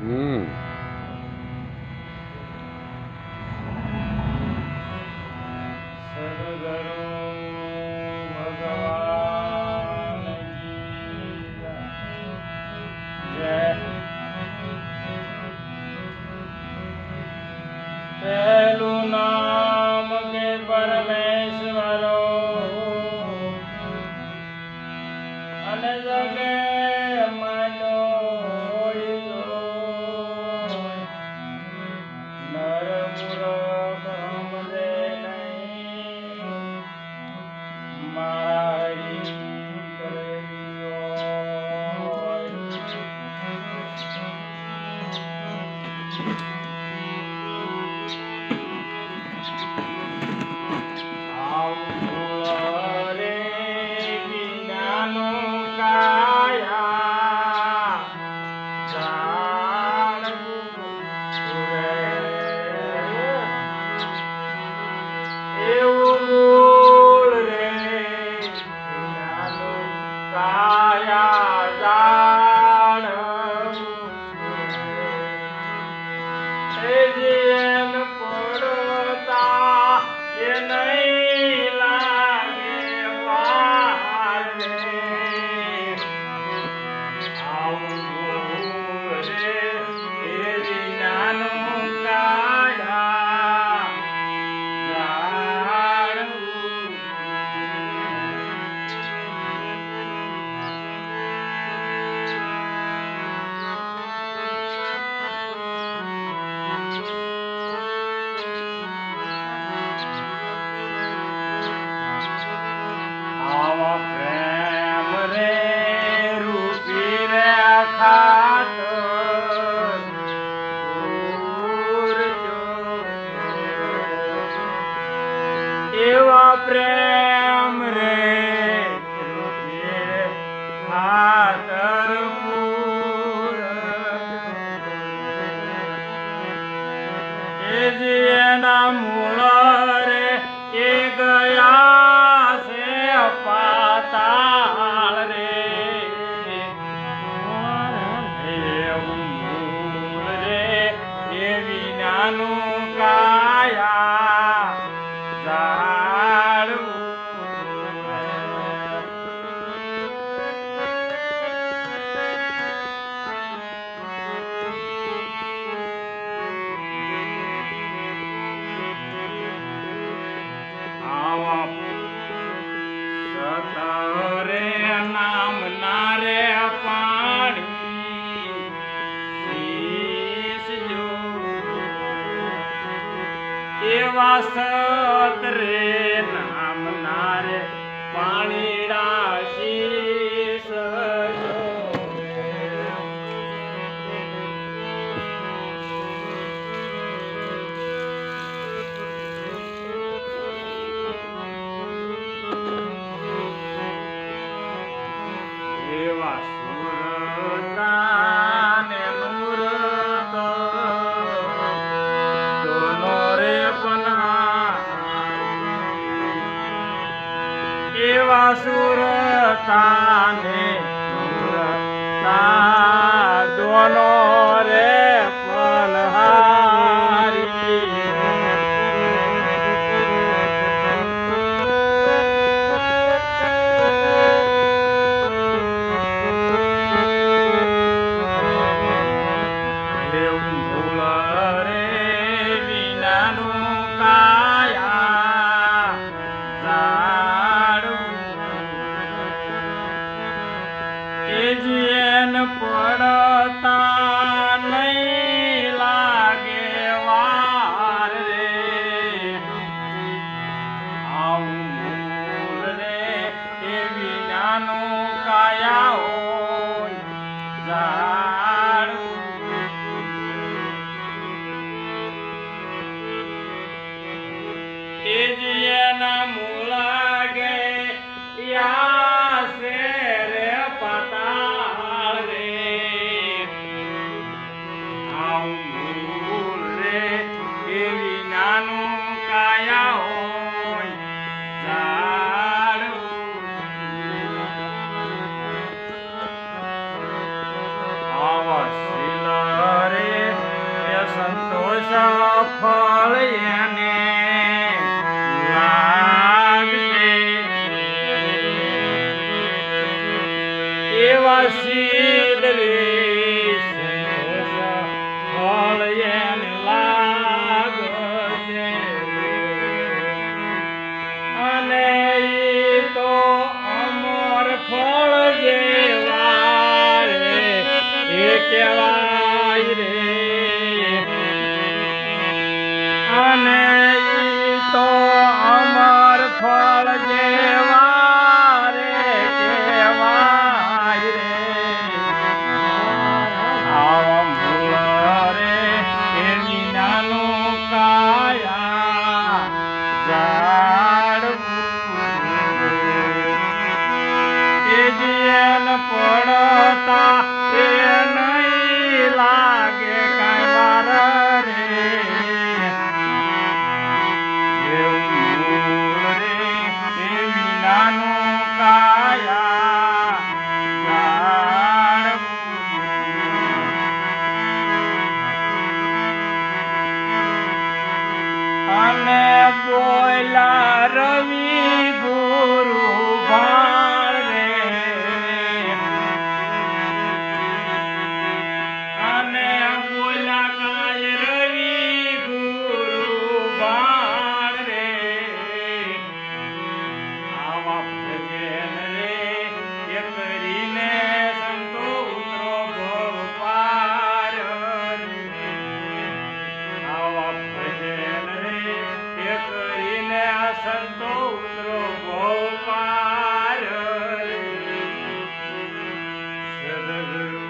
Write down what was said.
Mm. પ્રેમ રે ખાતર એના મૂળ રે, એ ગયા છે પાતાળ રે. એવું મૂળ રે, એ વિનાનું Master. દેવાસુર તાને તાને ફળ એને લાગશે. એવા શીલ રે પડતા એ નહીં લાગે કઈ વાર રે. વિનાનું કાયા. અને ময়লা Hallelujah.